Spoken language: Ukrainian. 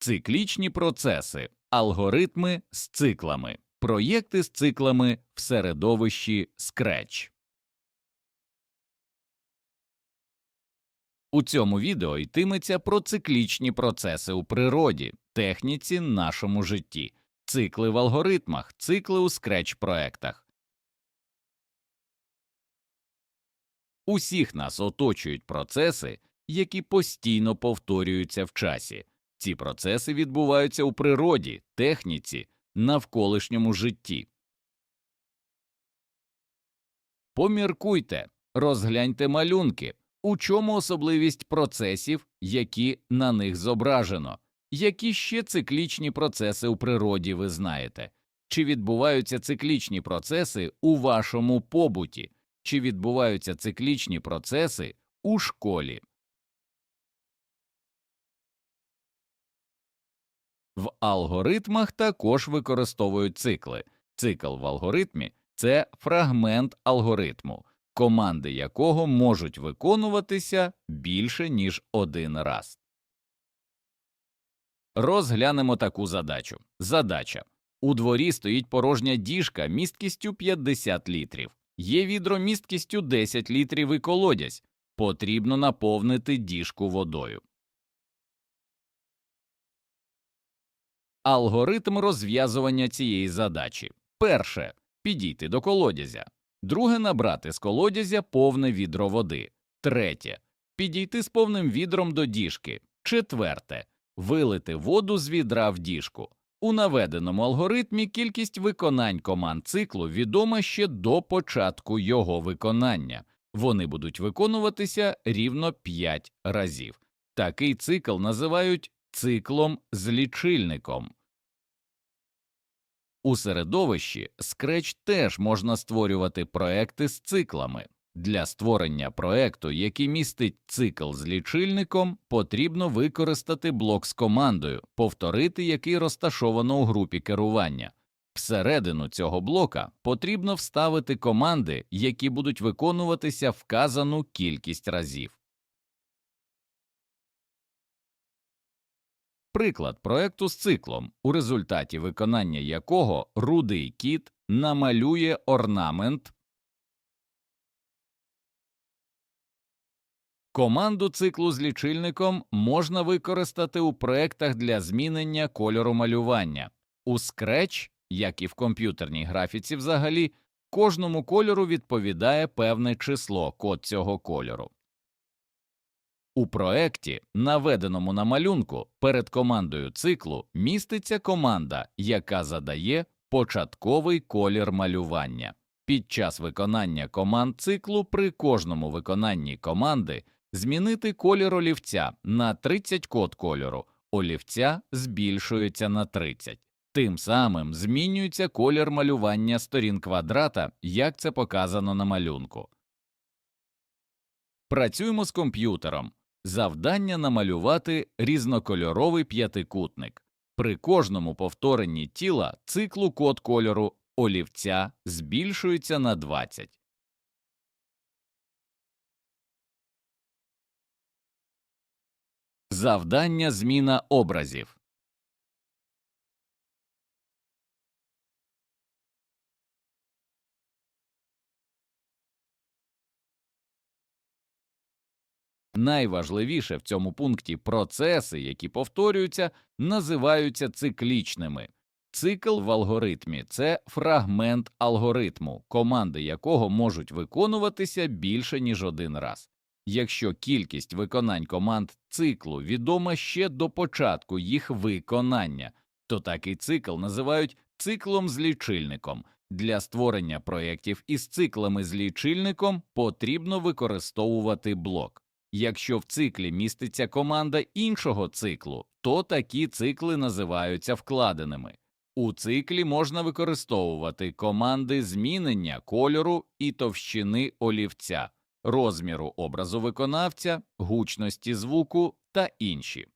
циклічні процеси, алгоритми з циклами, проєкти з циклами в середовищі Scratch. У цьому відео йтиметься про циклічні процеси у природі, техніці, нашому житті, цикли в алгоритмах, цикли у Scratch проектах. Усіх нас оточують процеси, які постійно повторюються в часі. Ці процеси відбуваються у природі, техніці, навколишньому житті. Поміркуйте, розгляньте малюнки, у чому особливість процесів, які на них зображено, які ще циклічні процеси у природі ви знаєте, чи відбуваються циклічні процеси у вашому побуті, чи відбуваються циклічні процеси у школі. В алгоритмах також використовують цикли. Цикл в алгоритмі це фрагмент алгоритму, команди якого можуть виконуватися більше, ніж один раз. Розглянемо таку задачу. Задача. У дворі стоїть порожня діжка місткістю 50 літрів. Є відро місткістю 10 літрів і колодязь. Потрібно наповнити діжку водою. Алгоритм розв'язування цієї задачі. Перше підійти до колодязя. Друге набрати з колодязя повне відро води. Третє підійти з повним відром до діжки. Четверте вилити воду з відра в діжку. У наведеному алгоритмі кількість виконань команд циклу відома ще до початку його виконання. Вони будуть виконуватися рівно 5 разів. Такий цикл називають циклом з лічильником. У середовищі Scratch теж можна створювати проекти з циклами. Для створення проекту, який містить цикл з лічильником, потрібно використати блок з командою, повторити який розташовано у групі керування. Всередину цього блока потрібно вставити команди, які будуть виконуватися вказану кількість разів. Приклад проекту з циклом, у результаті виконання якого рудий кіт намалює орнамент. Команду циклу з лічильником можна використати у проектах для змінення кольору малювання. У Scratch, як і в комп'ютерній графіці взагалі, кожному кольору відповідає певне число код цього кольору. У проекті, наведеному на малюнку, перед командою циклу міститься команда, яка задає початковий колір малювання. Під час виконання команд циклу при кожному виконанні команди змінити колір олівця на 30 код кольору, олівця збільшується на 30. Тим самим змінюється колір малювання сторін квадрата, як це показано на малюнку. Працюємо з комп'ютером. Завдання намалювати різнокольоровий п'ятикутник. При кожному повторенні тіла циклу код кольору олівця збільшується на 20. Завдання зміна образів. Найважливіше в цьому пункті процеси, які повторюються, називаються циклічними. Цикл в алгоритмі це фрагмент алгоритму, команди якого можуть виконуватися більше ніж один раз. Якщо кількість виконань команд циклу відома ще до початку їх виконання, то такий цикл називають циклом з лічильником. Для створення проєктів із циклами з лічильником потрібно використовувати блок. Якщо в циклі міститься команда іншого циклу, то такі цикли називаються вкладеними. У циклі можна використовувати команди змінення кольору і товщини олівця, розміру образу виконавця, гучності звуку та інші.